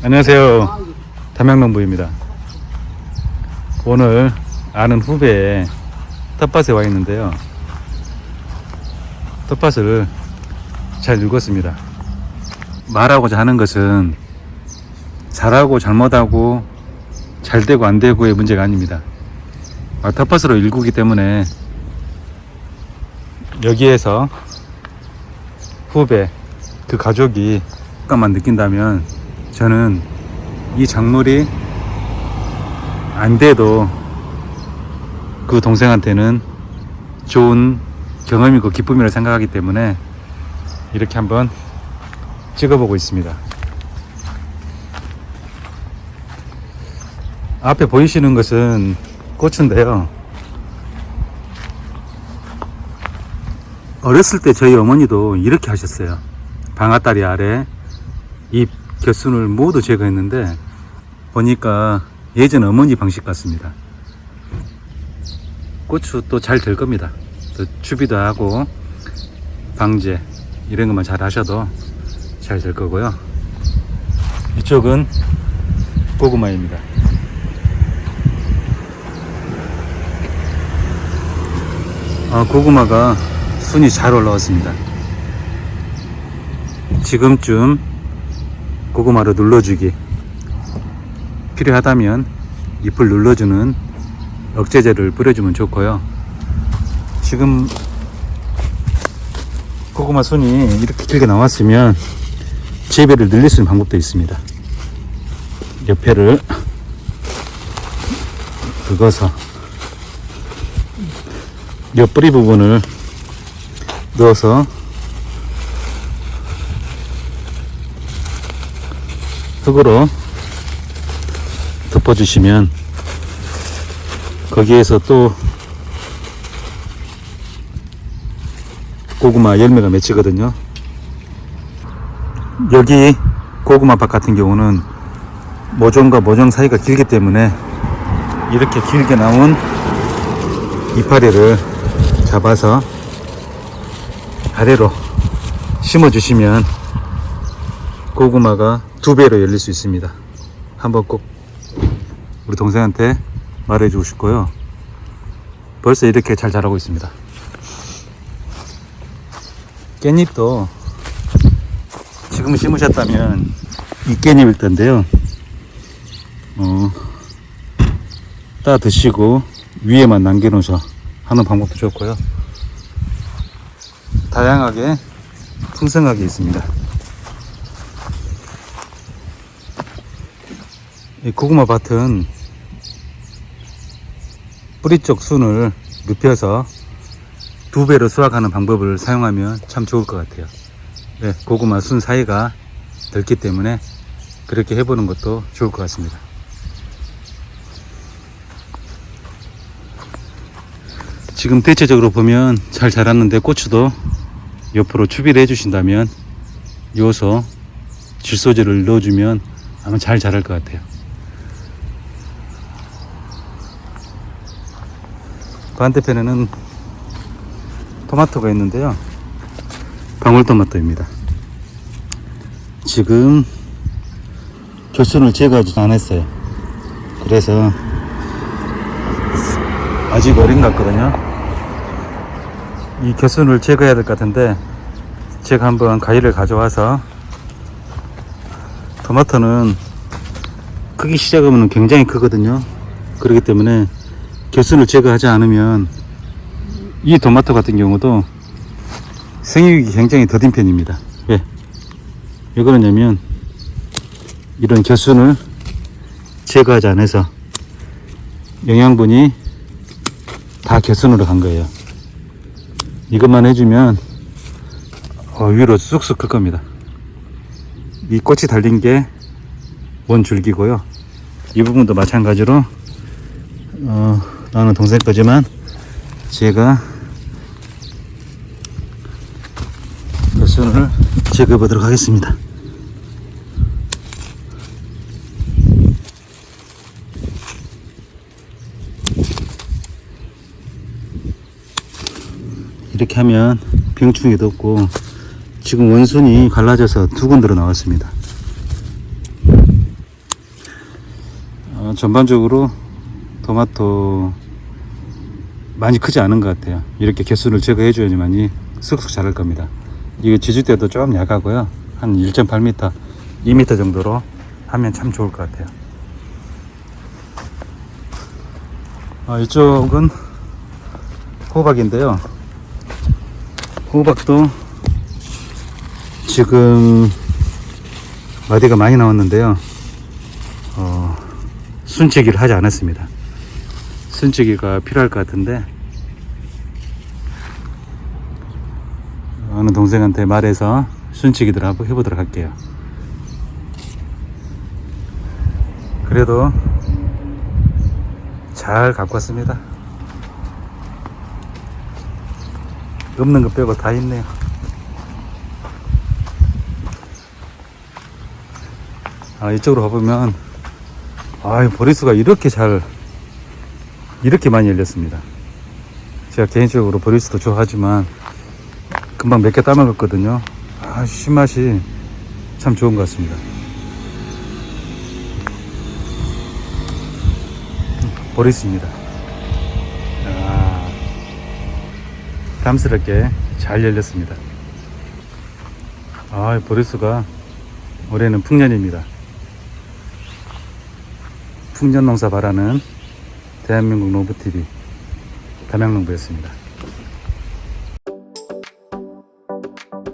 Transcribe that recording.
안녕하세요. 담양농부입니다. 오늘 아는 후배의 텃밭에 와 있는데요. 텃밭을 잘 읽었습니다. 말하고자 하는 것은 잘하고 잘못하고 잘 되고 안 되고의 문제가 아닙니다. 아, 텃밭으로 일구기 때문에 여기에서 후배 그 가족이 효과만 느낀다면 저는 이 작물이 안 돼도 그 동생한테는 좋은 경험이고 기쁨이라 생각하기 때문에 이렇게 한번 찍어보고 있습니다. 앞에 보이시는 것은 고추인데요. 어렸을 때 저희 어머니도 이렇게 하셨어요. 방아다리 아래 잎 겨순을 모두 제거했는데 보니까 예전 어머니 방식 같습니다. 고추 또 잘 될 겁니다. 또 추비도 하고 방제 이런 것만 잘 하셔도 잘 될 거고요. 이쪽은 고구마입니다. 아, 고구마가 순이 잘 올라왔습니다. 지금쯤 고구마를 눌러주기 필요하다면 잎을 눌러주는 억제제를 뿌려주면 좋고요. 지금 고구마 순이 이렇게 길게 나왔으면 재배를 늘릴 수 있는 방법도 있습니다. 옆에를 긁어서 옆 뿌리 부분을 넣어서 흙으로 덮어주시면 거기에서 또 고구마 열매가 맺히거든요. 여기 고구마 밭 같은 경우는 모종과 모종 사이가 길기 때문에 이렇게 길게 나온 이파리를 잡아서 아래로 심어 주시면 고구마가 두 배로 열릴 수 있습니다. 한번 꼭 우리 동생한테 말해 주고 싶고요. 벌써 이렇게 잘 자라고 있습니다. 깻잎도 지금 심으셨다면 이 깻잎일 텐데요. 어, 따 드시고 위에만 남겨놓으셔 하는 방법도 좋고요. 다양하게 풍성하게 있습니다. 이 고구마 밭은 뿌리 쪽 순을 눕혀서 두 배로 수확하는 방법을 사용하면 참 좋을 것 같아요. 네, 고구마 순 사이가 넓기 때문에 그렇게 해보는 것도 좋을 것 같습니다. 지금 대체적으로 보면 잘 자랐는데 고추도 옆으로 추비를 해주신다면 요소 질소제를 넣어주면 아마 잘 자랄 것 같아요. 반대편에는 토마토가 있는데요. 방울토마토입니다. 지금 교순을 제거하지 않았어요. 그래서 아직 어린 것 같거든요. 이 교순을 제거해야 될 것 같은데 제가 한번 가위를 가져와서 토마토는 크기 시작하면 굉장히 크거든요. 그렇기 때문에 교순을 제거하지 않으면 이 토마토 같은 경우도 생육이 굉장히 더딘 편입니다. 왜? 왜 그러냐면 이런 겨순을 제거하지 않아서 영양분이 다 겨순으로 간 거예요. 이것만 해주면 어, 위로 쑥쑥 클 겁니다. 이 꽃이 달린 게 원 줄기고요. 이 부분도 마찬가지로 어, 나는 동생 거지만 제가 겨순을 제거해 보도록 하겠습니다. 이렇게 하면 병충해도 없고 지금 원순이 갈라져서 두 군데로 나왔습니다. 전반적으로 토마토 많이 크지 않은 것 같아요. 이렇게 개수를 제거해 줘야지만이 쑥쑥 자랄 겁니다. 이게 지주대도 좀 약하고요. 한 1.8m, 2m 정도로 하면 참 좋을 것 같아요. 아, 이쪽은 호박인데요. 호박도 지금 마디가 많이 나왔는데요. 어, 순치기를 하지 않았습니다. 순치기가 필요할 것 같은데 어느 동생한테 말해서 순치기들 한번 해보도록 할게요. 그래도 잘 갖고 왔습니다. 없는 거 빼고 다 있네요. 아, 이쪽으로 가보면, 아, 보리수가 이렇게 잘, 이렇게 많이 열렸습니다. 제가 개인적으로 보리수도 좋아하지만, 금방 몇 개 따먹었거든요. 아, 신맛이 참 좋은 것 같습니다. 보리수입니다. 아, 담스럽게 잘 열렸습니다. 아, 보리수가 올해는 풍년입니다. 풍년 농사 바라는 대한민국 농부TV 담양농부였습니다.